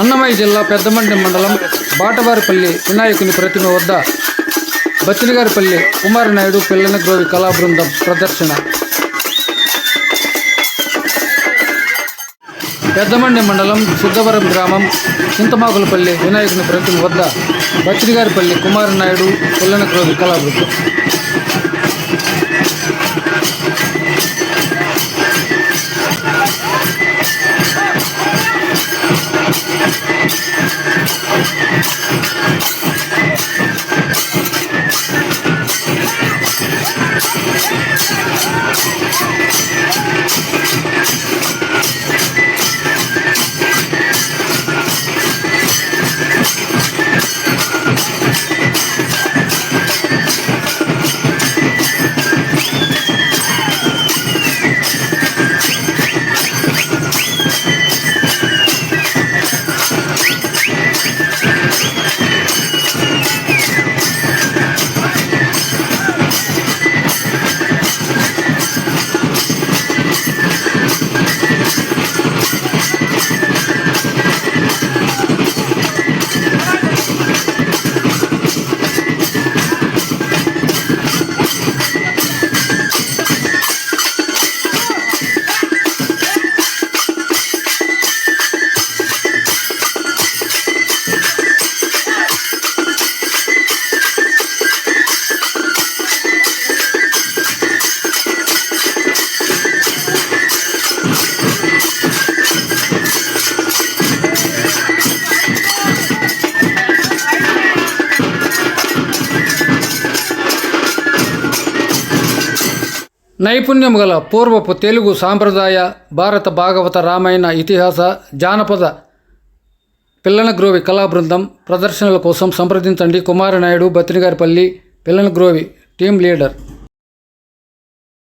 అన్నమయ్య జిల్లా పెద్దమండి మండలం బాటవారిపల్లి వినాయకుని ప్రతిమ వద్ద బత్తినగారిపల్లి కుమారనాయుడు పిల్లల గ్రోవి కళా బృందం ప్రదర్శన. పెద్దమండి మండలం సిద్ధవరం గ్రామం చింతమాకులపల్లి వినాయకుని ప్రతిమ వద్ద బత్తినగారిపల్లి కుమారనాయుడు పిల్లల గ్రోవి కళా బృందం. నైపుణ్యం గల పూర్వపు తెలుగు సాంప్రదాయ భారత భాగవత రామాయణ ఇతిహాస జానపద పిల్లనగ్రోవి కళాబృందం ప్రదర్శనల కోసం సంప్రదించండి. కుమారనాయుడు బతినిగారిపల్లి పిల్లనగ్రోవి టీం లీడర్.